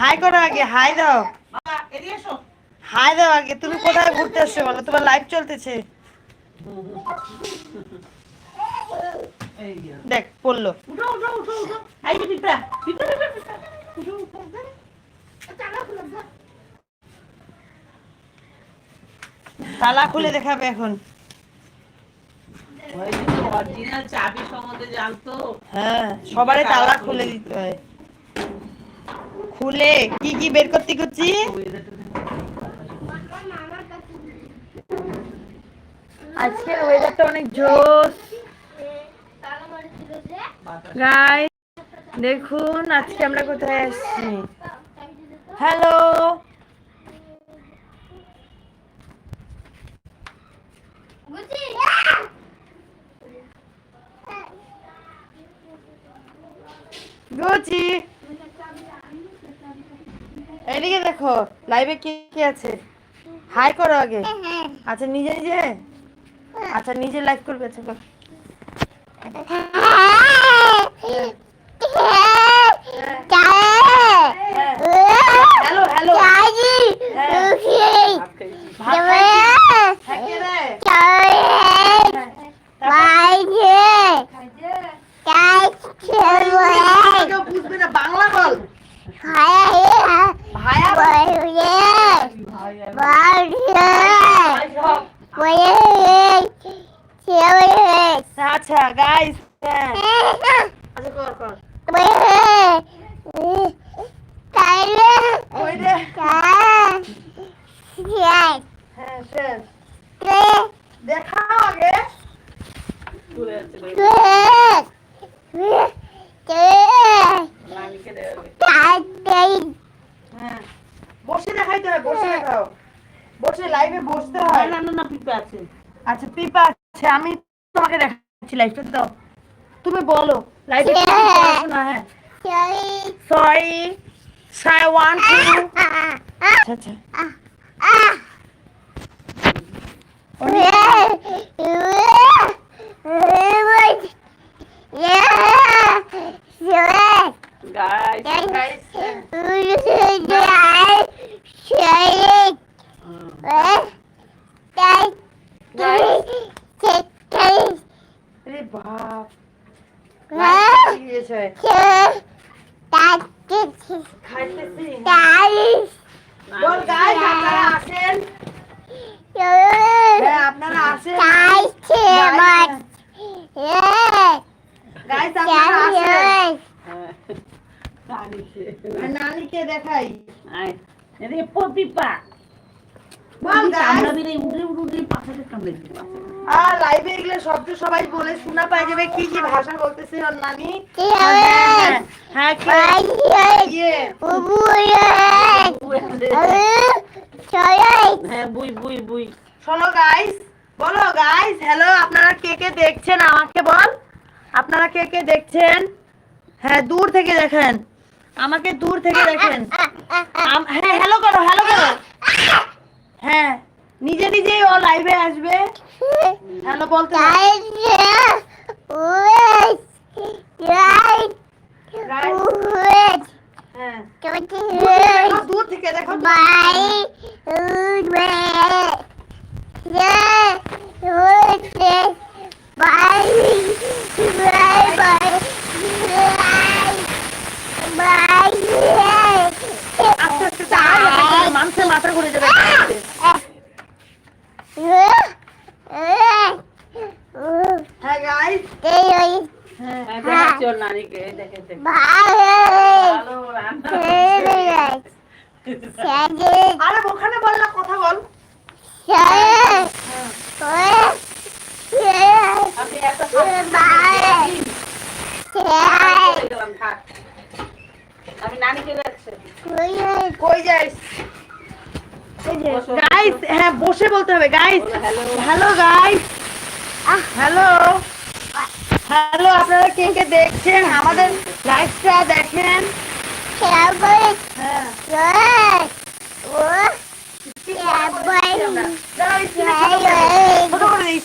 High করো আগে high দাও। বাবা এদিকে এসো। হাই দাও আগে তুমি কোথায় ঘুরতে আসছো বলো? তোমার লাইভ চলতেছে। দেখ পড়ল। তালা খুলে দেখাবে এখন। হ্যাঁ সবারই তালা খুলে দিতে হয়। খুলে কি কি বের করতে করছি আজকে ওয়েদারটা অনেক জোস গাই দেখুন, আজকে আমরা কোথায় আসছি? হ্যালো গুচি এদিকে দেখো লাইভে কে কে আছে? হাই করো আগে। আচ্ছা নিজে নিজে? আচ্ছা নিজে লাইভ করবে আচ্ছা কর। হ্যালো হ্যালো হ্যাঁ। বাংলা বল। ভায়া আচ্ছা গাইস হ্যাঁ। আচ্ছা কর কর। হ্যাঁ দেখাও আগে। হ্যাঁ। বসে দেখাইতে হয় বসে দেখাও। বসে লাইভে বসতে হয়। না না না পিঁপড়া আছে। আচ্ছা পিপা আছে আমি তোমাকে দেখাচ্ছি লাইফটা দাও তুমি বলো লাইভে পড়াশোনা হ্যাঁ। সরি সাই ওয়ান টু আচ্ছা আচ্ছা। গাইস বাপ। বল গাইস আপনারা আসেন। হ্যাঁ আপনারা আসেন। গাইস আপনারা আসেন। হ্যাঁ। নানিকে। দেখাই। এদিকে আর লাইভে এগুলো শব্দ সবাই বলে শোনা পাই যাবে কি কি ভাষা বলতেছে নানি। হ্যাঁ কি হ্যাঁ বুই বুই বুই। শোনো গাইস বলো গাইস হ্যালো আপনারা কে কে দেখছেন আমাকে বল? আপনারা কে কে দেখছেন? হ্যাঁ দূর থেকে দেখেন। আমাকে দূর থেকে দেখেন। হ্যাঁ হ্যালো করো হ্যালো করো হ্যাঁ নিজে নিজেই ও লাইভে আসবে? হ্যালো বলতে দূর থেকে দেখো। মানুষের মাথা ঘুরে যাবে হ্যাঁ গাইস হ্যাঁ হ্যাঁ নানিকে দেখে দেখে। ভালো আরে ওখানে বল না কথা বল। আপনি একটা খান। চলে গেলাম, থাক। আমি নানিকে যাচ্ছে কই যাইস? গাইস হ্যাঁ বসে বলতে হবে guys hello hello guys hello hello আপনারা কে কে দেখছেন? আমাদের লাইভটা দেখেন। হ্যাঁ। ছোট করে দিই,